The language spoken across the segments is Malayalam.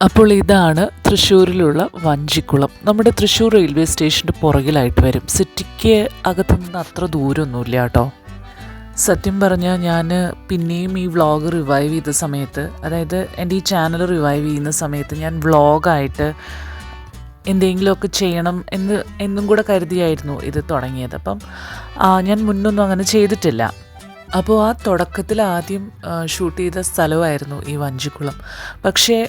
അപ്പോൾ ഇതാണ് തൃശ്ശൂരിലുള്ള വഞ്ചിക്കുളം. നമ്മുടെ തൃശ്ശൂർ റെയിൽവേ സ്റ്റേഷന്റെ പുറകിലായിട്ട് വരും. സിറ്റിക്ക് അകത്ത് നിന്ന് അത്ര ദൂരമൊന്നുമില്ല കേട്ടോ. സത്യം പറഞ്ഞാൽ ഞാൻ പിന്നെയും ഈ വ്ളോഗ് റിവൈവ് ചെയ്ത സമയത്ത് അതായത് എന്റെ ഈ ചാനൽ റിവൈവ് ചെയ്യുന്ന സമയത്ത് ഞാൻ വ്ളോഗായിട്ട് എന്തെങ്കിലുമൊക്കെ ചെയ്യണം എന്ന് എന്നും കൂടെ കരുതിയായിരുന്നു ഇത് തുടങ്ങിയത്. അപ്പം ഞാൻ മുന്നൊന്നും അങ്ങനെ ചെയ്തിട്ടില്ല. അപ്പോൾ ആ തുടക്കത്തിൽ ആദ്യം ഷൂട്ട് ചെയ്ത സ്ഥലമായിരുന്നു ഈ വഞ്ചിക്കുളം. പക്ഷേ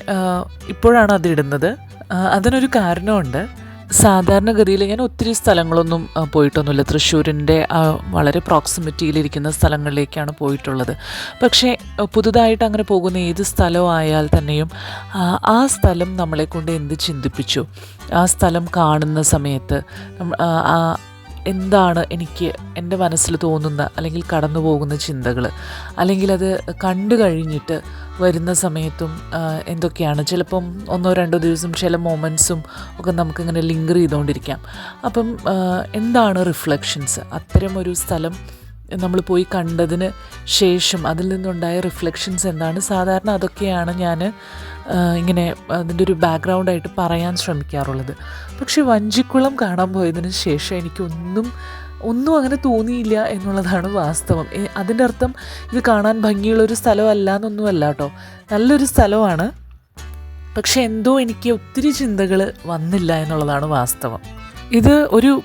ഇപ്പോഴാണ് അതിടുന്നത്. അതിനൊരു കാരണമുണ്ട്. സാധാരണഗതിയിൽ ഞാൻ ഒത്തിരി സ്ഥലങ്ങളൊന്നും പോയിട്ടൊന്നുമില്ല. തൃശ്ശൂരിന്റെ വളരെ പ്രോക്സിമിറ്റിയിലിരിക്കുന്ന സ്ഥലങ്ങളിലേക്കാണ് പോയിട്ടുള്ളത്. പക്ഷേ പുതുതായിട്ട് അങ്ങനെ പോകുന്ന ഏത് സ്ഥലമായാൽ തന്നെയും ആ, സ്ഥലം നമ്മളെ കൊണ്ട് എന്ത് ചിന്തിപ്പിച്ചു? ആ സ്ഥലം കാണുന്ന സമയത്ത് എന്താണ് എനിക്ക് എന്റെ മനസ്സിൽ തോന്നുന്ന അല്ലെങ്കിൽ കടന്നു പോകുന്ന ചിന്തകൾ? അല്ലെങ്കിൽ അത് കണ്ടു കഴിഞ്ഞിട്ട് വരുന്ന സമയത്തും എന്തൊക്കെയാണ്? ചിലപ്പം ഒന്നോ രണ്ടോ ദിവസം ചില മൊമെന്റ്സും ഒക്കെ നമുക്കിങ്ങനെ ലിങ്കർ ചെയ്തുകൊണ്ടിരിക്കാം. അപ്പം എന്താണ് റിഫ്ലക്ഷൻസ്? അത്തരം ഒരു സ്ഥലം നമ്മൾ പോയി കണ്ടതിന് ശേഷം അതിൽ നിന്നുണ്ടായ റിഫ്ലക്ഷൻസ് എന്താണ്? സാധാരണ അതൊക്കെയാണ് ഞാൻ ഇങ്ങനെ അതിന്റെ ഒരു ബാക്ക്ഗ്രൗണ്ടായിട്ട് പറയാൻ ശ്രമിക്കാറുള്ളത്. പക്ഷേ വഞ്ചിക്കുളം കാണാൻ പോയതിന് ശേഷം എനിക്കൊന്നും ഒന്നും അങ്ങനെ തോന്നിയില്ല എന്നുള്ളതാണ് വാസ്തവം. അതിന്റെ അർത്ഥം ഇത് കാണാൻ ഭംഗിയുള്ളൊരു സ്ഥലമല്ല എന്നൊന്നുമല്ല കേട്ടോ. നല്ലൊരു സ്ഥലമാണ്. പക്ഷെ എന്തോ എനിക്ക് ഒത്തിരി ചിന്തകൾ വന്നില്ല എന്നുള്ളതാണ് വാസ്തവം. ഇത് ഒരു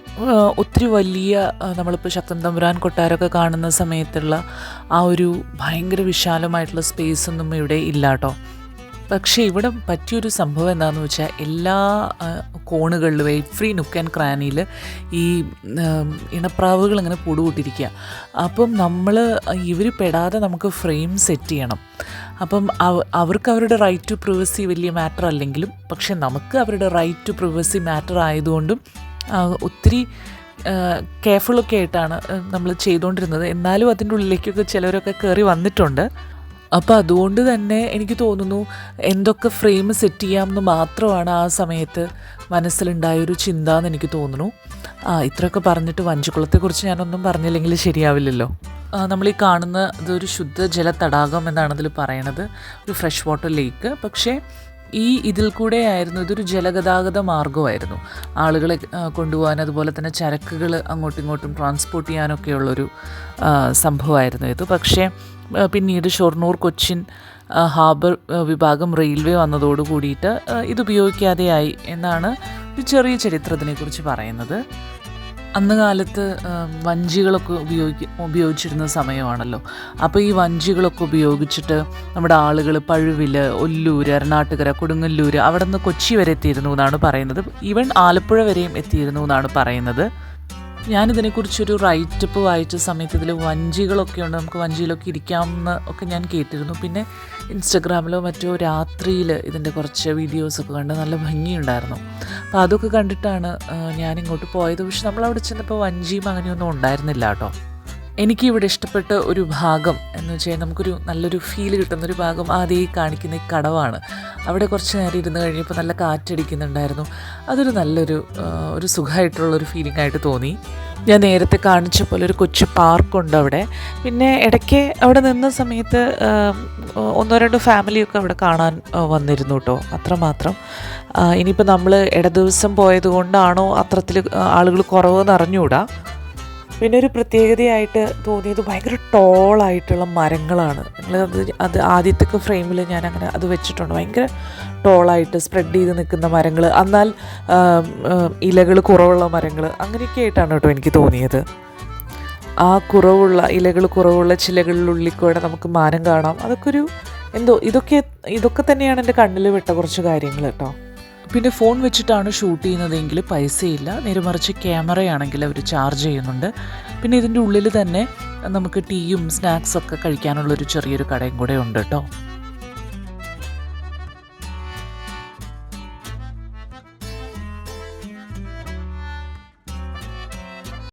ഒത്തിരി വലിയ നമ്മളിപ്പോൾ ശക്തൻ തമ്പുരാൻ കൊട്ടാരമൊക്കെ കാണുന്ന സമയത്തുള്ള ആ ഒരു ഭയങ്കര വിശാലമായിട്ടുള്ള സ്പേസ് ഒന്നും ഇവിടെ ഇല്ല കേട്ടോ പക്ഷേ ഇവിടെ പറ്റിയൊരു സംഭവം എന്താണെന്ന് വെച്ചാൽ എല്ലാ കോണുകളിലും എവ്രി നുക്ക് ആൻഡ് ക്രാനിയിൽ ഈ ഇണപ്രാവുകൾ ഇങ്ങനെ കൂടുകൂട്ടിരിക്കുക അപ്പം നമ്മൾ ഇവർ പെടാതെ നമുക്ക് ഫ്രെയിം സെറ്റ് ചെയ്യണം. അപ്പം അവ- അവർക്ക് അവരുടെ റൈറ്റ് ടു പ്രിവസി വലിയ മാറ്റർ അല്ലെങ്കിലും പക്ഷെ നമുക്ക് അവരുടെ റൈറ്റ് ടു പ്രിവസി മാറ്റർ ആയതുകൊണ്ടും ഒത്തിരി കെയർഫുള്ളൊക്കെ ആയിട്ടാണ് നമ്മൾ ചെയ്തുകൊണ്ടിരുന്നത് എന്നാലും അതിന്റെ ഉള്ളിലേക്കൊക്കെ ചിലവരൊക്കെ കയറി വന്നിട്ടുണ്ട്. അപ്പോൾ അതുകൊണ്ട് തന്നെ എനിക്ക് തോന്നുന്നു എന്തൊക്കെ ഫ്രെയിം സെറ്റ് ചെയ്യാമെന്ന് മാത്രമാണ് ആ സമയത്ത് മനസ്സിലുണ്ടായൊരു ചിന്ത എന്ന് എനിക്ക് തോന്നുന്നു. ആ ഇത്രയൊക്കെ പറഞ്ഞിട്ട് വഞ്ചിക്കുളത്തെക്കുറിച്ച് ഞാനൊന്നും പറഞ്ഞില്ലെങ്കിൽ ശരിയാവില്ലല്ലോ. നമ്മൾ ഈ കാണുന്ന ഇതൊരു ശുദ്ധ ജല തടാകം എന്നാണ് ഇതിൽ പറയണത്. ഒരു ഫ്രഷ് വാട്ടർ ലേക്ക് പക്ഷേ ഈ ഇതിൽ കൂടെ ആയിരുന്നു ഇതൊരു ജലഗതാഗത മാർഗമായിരുന്നു ആളുകളെ കൊണ്ടുപോകാൻ അതുപോലെ തന്നെ ചരക്കുകൾ അങ്ങോട്ടും ഇങ്ങോട്ടും ട്രാൻസ്പോർട്ട് ചെയ്യാനൊക്കെയുള്ളൊരു സംഭവമായിരുന്നു ഇത്. പക്ഷേ പിന്നീട് ഷൊർണൂർ കൊച്ചിൻ ഹാർബർ വിഭാഗം റെയിൽവേ വന്നതോട് കൂടിയിട്ട് ഇത് ഉപയോഗിക്കാതെയായി എന്നാണ് ഒരു ചെറിയ ചരിത്രത്തിനെക്കുറിച്ച് പറയുന്നത്. അന്ന് കാലത്ത് വഞ്ചികളൊക്കെ ഉപയോഗിക്ക ഉപയോഗിച്ചിരുന്ന സമയമാണല്ലോ. അപ്പോൾ ഈ വഞ്ചികളൊക്കെ ഉപയോഗിച്ചിട്ട് നമ്മുടെ ആളുകൾ പഴുവിൽ ഒല്ലൂർ എറണാട്ടുകര കൊടുങ്ങല്ലൂർ അവിടെ നിന്ന് കൊച്ചി വരെ എത്തിയിരുന്നു എന്നാണ് പറയുന്നത്. ഈവൻ ആലപ്പുഴ വരെയും എത്തിയിരുന്നു എന്നാണ് പറയുന്നത്. ഞാനിതിനെക്കുറിച്ചൊരു റൈറ്റപ്പ് വായിച്ച സമയത്ത് ഇതിൽ വഞ്ചികളൊക്കെ ഉണ്ട്. നമുക്ക് വഞ്ചിയിലൊക്കെ ഇരിക്കാമെന്ന് ഒക്കെ ഞാൻ കേട്ടിരുന്നു. പിന്നെ ഇൻസ്റ്റഗ്രാമിലോ മറ്റോ രാത്രിയിൽ ഇതിന്റെ കുറച്ച് വീഡിയോസൊക്കെ കണ്ട് നല്ല ഭംഗിയുണ്ടായിരുന്നു. അപ്പോൾ അതൊക്കെ കണ്ടിട്ടാണ് ഞാനിങ്ങോട്ട് പോയത്. പക്ഷെ നമ്മളവിടെ ചെന്നപ്പോൾ വഞ്ചിയും അങ്ങനെയൊന്നും ഉണ്ടായിരുന്നില്ല കേട്ടോ. എനിക്ക് ഇവിടെ ഇഷ്ടപ്പെട്ട ഒരു ഭാഗം എന്ന് വെച്ചാൽ നമുക്കൊരു നല്ലൊരു ഫീൽ കിട്ടുന്ന ഒരു ഭാഗം ആദ്യം കാണിക്കുന്ന ഈ കടവാണ്. അവിടെ കുറച്ച് നേരം ഇരുന്ന് കഴിഞ്ഞപ്പോൾ നല്ല കാറ്റടിക്കുന്നുണ്ടായിരുന്നു. അതൊരു നല്ലൊരു ഒരു സുഖമായിട്ടുള്ളൊരു ഫീലിംഗ് ആയിട്ട് തോന്നി. ഞാൻ നേരത്തെ കാണിച്ച പോലെ ഒരു കൊച്ചു പാർക്കുണ്ട് അവിടെ. പിന്നെ ഇടയ്ക്ക് അവിടെ നിന്ന സമയത്ത് ഒന്നോ രണ്ടോ ഫാമിലിയൊക്കെ അവിടെ കാണാൻ വന്നിരുന്നു കേട്ടോ. അത്രമാത്രം ഇനിയിപ്പോൾ നമ്മൾ ഇട ദിവസം പോയത് കൊണ്ടാണോ അത്രത്തിൽ ആളുകൾ കുറവെന്ന് അറിഞ്ഞുകൂടാ. പിന്നെ ഒരു പ്രത്യേകതയായിട്ട് തോന്നിയത് ഭയങ്കര ടോളായിട്ടുള്ള മരങ്ങളാണ്. അത് അത് ആദ്യത്തെ ഫ്രെയിമിൽ ഞാൻ അങ്ങനെ അത് വെച്ചിട്ടുണ്ട്. ഭയങ്കര ടോളായിട്ട് സ്പ്രെഡ് ചെയ്ത് നിൽക്കുന്ന മരങ്ങൾ എന്നാൽ ഇലകൾ കുറവുള്ള മരങ്ങൾ അങ്ങനെയൊക്കെ ആയിട്ടാണ് കേട്ടോ എനിക്ക് തോന്നിയത്. ആ കുറവുള്ള ഇലകൾ കുറവുള്ള ചിലകളിലുള്ളിൽ കൂടെ നമുക്ക് മാനം കാണാം. അതൊക്കെ ഒരു എന്തോ ഇതൊക്കെ ഇതൊക്കെ തന്നെയാണ് എന്റെ കണ്ണിൽ വിട്ട കുറച്ച് കാര്യങ്ങൾ കേട്ടോ. പിന്നെ ഫോൺ വെച്ചിട്ടാണ് ഷൂട്ട് ചെയ്യുന്നതെങ്കിൽ പൈസയില്ല. നേരെ മറിച്ച് ക്യാമറയാണെങ്കിൽ അവർ ചാർജ് ചെയ്യുന്നുണ്ട്. പിന്നെ ഇതിന്റെ ഉള്ളിൽ തന്നെ നമുക്ക് ടീയും സ്നാക്സൊക്കെ കഴിക്കാനുള്ളൊരു ചെറിയൊരു കടയും കൂടെ ഉണ്ട് കേട്ടോ.